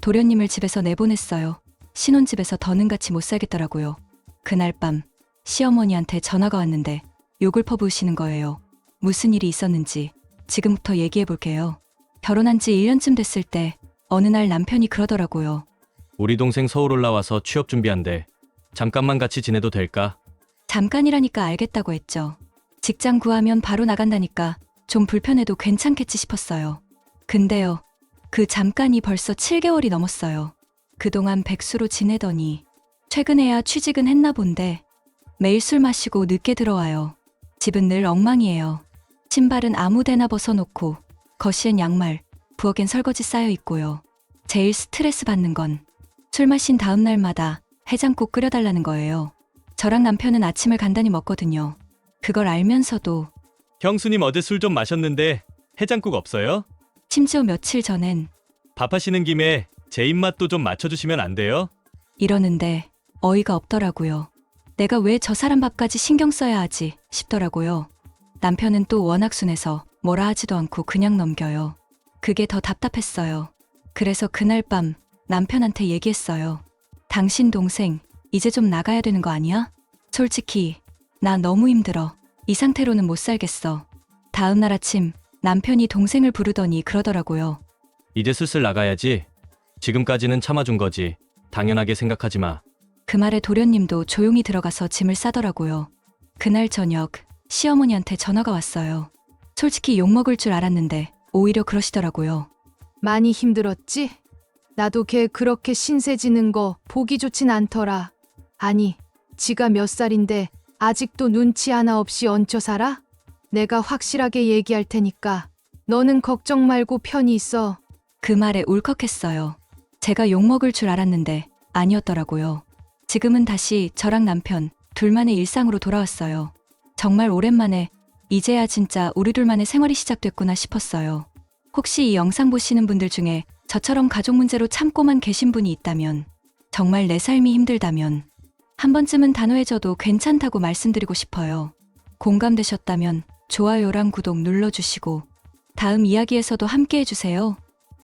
도련님을 집에서 내보냈어요. 신혼집에서 더는 같이 못 살겠더라고요. 그날 밤 시어머니한테 전화가 왔는데 욕을 퍼부으시는 거예요. 무슨 일이 있었는지 지금부터 얘기해 볼게요. 결혼한 지 1년쯤 됐을 때 어느 날 남편이 그러더라고요. 우리 동생 서울 올라와서 취업 준비한대. 잠깐만 같이 지내도 될까? 잠깐이라니까 알겠다고 했죠. 직장 구하면 바로 나간다니까 좀 불편해도 괜찮겠지 싶었어요. 근데요, 그 잠깐이 벌써 7개월이 넘었어요. 그동안 백수로 지내더니 최근에야 취직은 했나 본데 매일 술 마시고 늦게 들어와요. 집은 늘 엉망이에요. 신발은 아무 데나 벗어놓고 거시엔 양말, 부엌엔 설거지 쌓여 있고요. 제일 스트레스 받는 건 술 마신 다음 날마다 해장국 끓여달라는 거예요. 저랑 남편은 아침을 간단히 먹거든요. 그걸 알면서도 형수님 어제 술 좀 마셨는데 해장국 없어요? 심지어 며칠 전엔 밥하시는 김에 제 입맛도 좀 맞춰주시면 안 돼요? 이러는데 어이가 없더라고요. 내가 왜 저 사람 밥까지 신경 써야 하지 싶더라고요. 남편은 또 워낙 순해서 뭐라 하지도 않고 그냥 넘겨요. 그게 더 답답했어요. 그래서 그날 밤 남편한테 얘기했어요. 당신 동생 이제 좀 나가야 되는 거 아니야? 솔직히 나 너무 힘들어. 이 상태로는 못 살겠어. 다음 날 아침 남편이 동생을 부르더니 그러더라고요. 이제 슬슬 나가야지. 지금까지는 참아준 거지. 당연하게 생각하지 마. 그 말에 도련님도 조용히 들어가서 짐을 싸더라고요. 그날 저녁 시어머니한테 전화가 왔어요. 솔직히 욕먹을 줄 알았는데 오히려 그러시더라고요. 많이 힘들었지? 나도 걔 그렇게 신세 지는 거 보기 좋진 않더라. 아니, 지가 몇 살인데 아직도 눈치 하나 없이 얹혀 살아? 내가 확실하게 얘기할 테니까 너는 걱정 말고 편히 있어. 그 말에 울컥했어요. 제가 욕먹을 줄 알았는데 아니었더라고요. 지금은 다시 저랑 남편 둘만의 일상으로 돌아왔어요. 정말 오랜만에 이제야 진짜 우리 둘만의 생활이 시작됐구나 싶었어요. 혹시 이 영상 보시는 분들 중에 저처럼 가족 문제로 참고만 계신 분이 있다면 정말 내 삶이 힘들다면 한 번쯤은 단호해져도 괜찮다고 말씀드리고 싶어요. 공감되셨다면 좋아요랑 구독 눌러주시고 다음 이야기에서도 함께 해주세요.